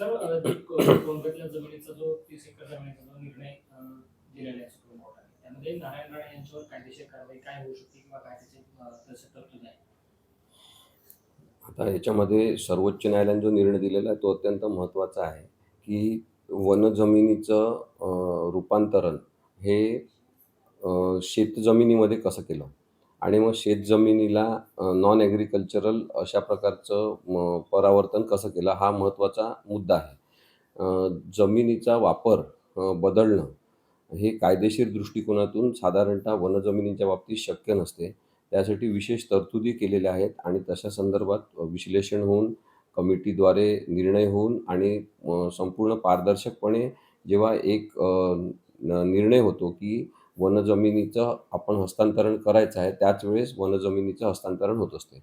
Sir कोलकात्याच्या जमिनीचा जो तीस एकर जमिनीचा जो निर्णय दिलेला आहे सुप्रीम कोर्टाने त्यामध्ये नारायण राणे यांच्यावर कायदेशीर कारवाई काय होऊ शकते किंवा काय त्याचे तसे तरतूद आहे? आता याच्यामध्ये सर्वोच्च न्यायालयाने जो निर्णय दिलेला आहे तो अत्यंत महत्त्वाचा आहे की वनजमिनीचं रूपांतरण हे शेतजमिनीमध्ये कसं केलं? आणि मग शेतजमिनीला नॉन ॲग्रिकल्चरल अशा प्रकारचं म परावर्तन कसं केलं हा महत्त्वाचा मुद्दा आहे. जमिनीचा वापर बदलणं हे कायदेशीर दृष्टिकोनातून साधारणतः वनजमिनींच्या बाबतीत शक्य नसते. त्यासाठी विशेष तरतुदी केलेल्या आहेत आणि तशा संदर्भात विश्लेषण होऊन कमिटीद्वारे निर्णय होऊन आणि संपूर्ण पारदर्शकपणे जेव्हा एक निर्णय होतो की वनजमिनीचं आपण हस्तांतरण करायचं आहे त्याच वेळेस वनजमिनीचं हस्तांतरण होत असते.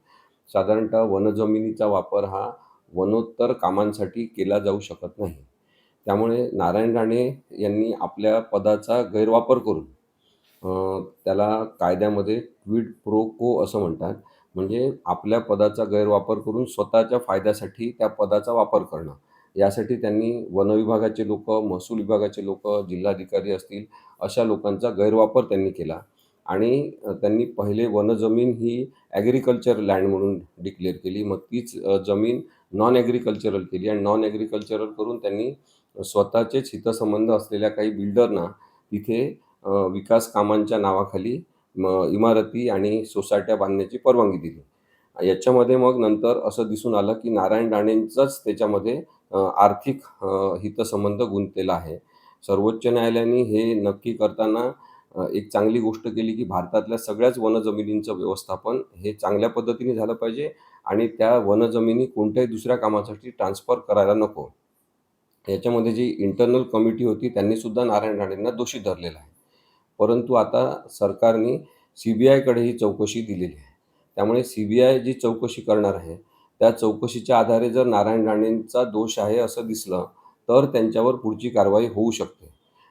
साधारणतः वनजमिनीचा वापर हा वनोत्तर कामांसाठी केला जाऊ शकत नाही. त्यामुळे नारायण राणे यांनी आपल्या पदाचा गैरवापर करून त्याला कायद्यामध्ये क्विड प्रो को असं म्हणतात. म्हणजे आपल्या पदाचा गैरवापर करून स्वतःच्या फायद्यासाठी त्या पदाचा वापर करणं. यासाठी त्यांनी वनविभागाचे लोक महसूल विभागाचे लोक जिल्हाधिकारी असतील अशा लोकांचा गैरवापर त्यांनी केला. आणि त्यांनी पहिले वनजमीन ही ॲग्रिकल्चर लँड म्हणून डिक्लेअर केली. मग तीच जमीन नॉन ॲग्रिकल्चरल केली आणि नॉन ॲग्रिकल्चरल करून त्यांनी स्वतःचेच हितसंबंध असलेल्या काही बिल्डरना तिथे विकास कामांच्या नावाखाली म इमारती आणि सोसायट्या बांधण्याची परवानगी दिली. याच्यामध्ये मग नंतर असं दिसून आलं की नारायण राणेंचाच त्याच्यामध्ये आर्थिक हितसंबंध गुंतलेला आहे. सर्वोच्च न्यायालयाने हे नक्की करताना एक चांगली गोष्ट केली की भारतातल्या सगळ्याच वनजमिनींचं व्यवस्थापन हे चांगल्या पद्धतीने झालं पाहिजे आणि त्या वनजमिनी कोणत्याही दुसऱ्या कामासाठी ट्रान्सफर करायला नको. याच्यामध्ये जी इंटरनल कमिटी होती त्यांनीसुद्धा नारायण राणेंना दोषी धरलेलं आहे. परंतु आता सरकारने सी बी आयकडे ही चौकशी दिलेली आहे. त्यामुळे सी बी आय जी चौकशी करणार आहे त्या चौकशीच्या आधारे जर नारायण राणेंचा दोष आहे असं दिसलं तर त्यांच्यावर पुढची कारवाई होऊ शकते.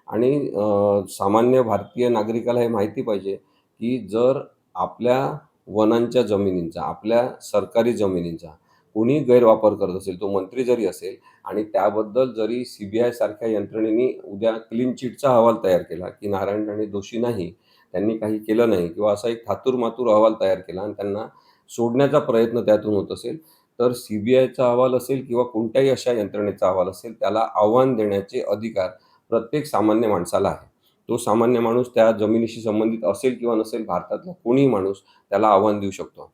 आणि सामान्य भारतीय नागरिकाला हे माहिती पाहिजे की जर आपल्या वनांच्या जमिनींचा आपल्या सरकारी जमिनींचा कोणी गैरवापर करत असेल तो मंत्री जरी असेल आणि त्याबद्दल जरी सी बी आयसारख्या यंत्रणेने उद्या क्लीन चिटचा अहवाल तयार केला की नारायण राणे दोषी नाही त्यांनी काही केलं नाही किंवा असा एक थातूरमातूर अहवाल तयार केला आणि त्यांना सोडण्याचा प्रयत्न त्यातून होत असेल तर सी बी आयचा अहवाल असेल किंवा कोणत्याही अशा यंत्रणेचा अहवाल असेल त्याला आव्हान देण्याचे अधिकार प्रत्येक सामान्य माणसाला आहे. तो सामान्य माणूस त्या जमिनीशी संबंधित असेल किंवा नसेल भारतातला कोणीही माणूस त्याला आव्हान देऊ शकतो.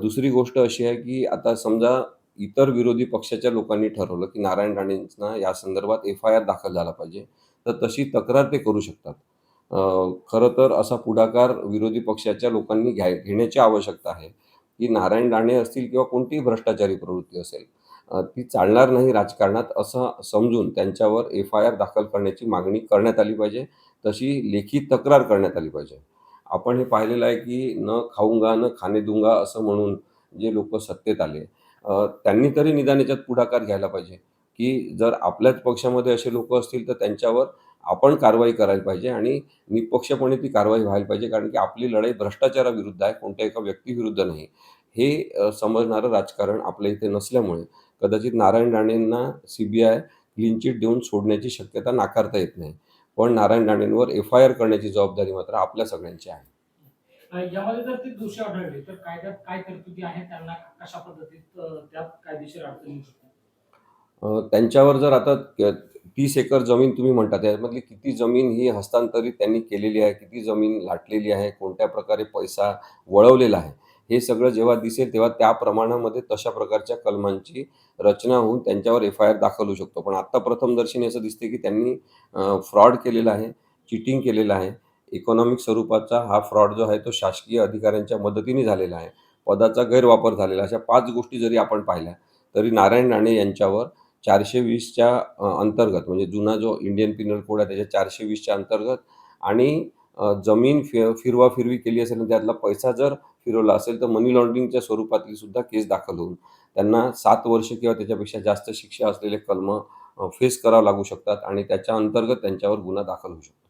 दुसरी गोष्ट अशी आहे की आता समजा इतर विरोधी पक्षाच्या लोकांनी ठरवलं की नारायण राणेंना या संदर्भात एफ आय आर दाखल झाला पाहिजे तर तशी तक्रार ते करू शकतात. खरं तर असा पुढाकार विरोधी पक्षाच्या लोकांनी घ्याय घेण्याची आवश्यकता आहे. की नारायण राणे असतील किंवा कोणतीही भ्रष्टाचारी प्रवृत्ती असेल ती चालणार नाही राजकारणात असं समजून त्यांच्यावर एफ आय आर दाखल करण्याची मागणी करण्यात आली पाहिजे. तशी लेखी तक्रार करण्यात आली पाहिजे. आपण हे पाहिलेलं आहे की न खाऊंगा न खाणे दुंगा असं म्हणून जे लोक सत्तेत आले त्यांनी तरी निदान याच्यात पुढाकार घ्यायला पाहिजे. की जर आपल्याच पक्षामध्ये असे लोक असतील तर त्यांच्यावर आपण कारवाई करायला पाहिजे आणि निपक्षपणे ती कारवाई व्हायला पाहिजे कारण की आपली लढाई भ्रष्टाचाराविरुद्ध आहे कोणत्या एका व्यक्तीविरुद्ध नाही. हे समजणारं राजकारण आपल्या इथे नसल्यामुळे कदाचित नारायण राणेंना C B I clean chit देऊन सोडण्याची शक्यता नाकारता येत नाही. पण नारायण राणेंवर एफ आय आर करण्याची जबाबदारी मात्र आपल्या सगळ्यांची आहे. अ, यामध्ये जर ते दोषी आढळले तर कायद्यात काय तरतुदी आहेत त्यांना कशा पद्धतीत अ, त्यात कायदेशीर अडचण येऊ शकते अ, त्यांच्यावर जर आता तीस एकर जमीन तुम्ही म्हणता त्यामधली किती जमीन ही हस्तांतरित त्यांनी केलेली आहे किती जमीन लाटलेली आहे कोणत्या प्रकारे पैसा वळवलेला आहे हे सगळं जेव्हा दिसेल तेव्हा त्या प्रमाणामध्ये तशा प्रकारच्या कलमांची रचना होऊन त्यांच्यावर एफ आय आर दाखल होऊ शकतो. पण आत्ता प्रथमदर्शनी असं दिसते की त्यांनी फ्रॉड केलेला आहे चिटिंग केलेलं आहे. इकॉनॉमिक स्वरूपाचा हा फ्रॉड जो आहे तो शासकीय अधिकाऱ्यांच्या मदतीने झालेला आहे. पदाचा गैरवापर झालेला अशा पाच गोष्टी जरी आपण पाहिल्या तरी नारायण राणे यांच्यावर चारशे वीसच्या अंतर्गत म्हणजे जुना जो इंडियन पिनल कोड आहे त्याच्या चारशे वीसच्या अंतर्गत आणि जमीन फि फिरवाफिरवी केली असेल आणि त्यातला पैसा जर फिरवला असेल तर मनी लॉन्ड्रिंगच्या स्वरूपातली सुद्धा केस दाखल होऊन त्यांना सात वर्ष किंवा त्याच्यापेक्षा जास्त शिक्षा असलेले कलम फेस करावं लागू शकतात आणि त्याच्या अंतर्गत त्यांच्यावर गुन्हा दाखल होऊ शकतो.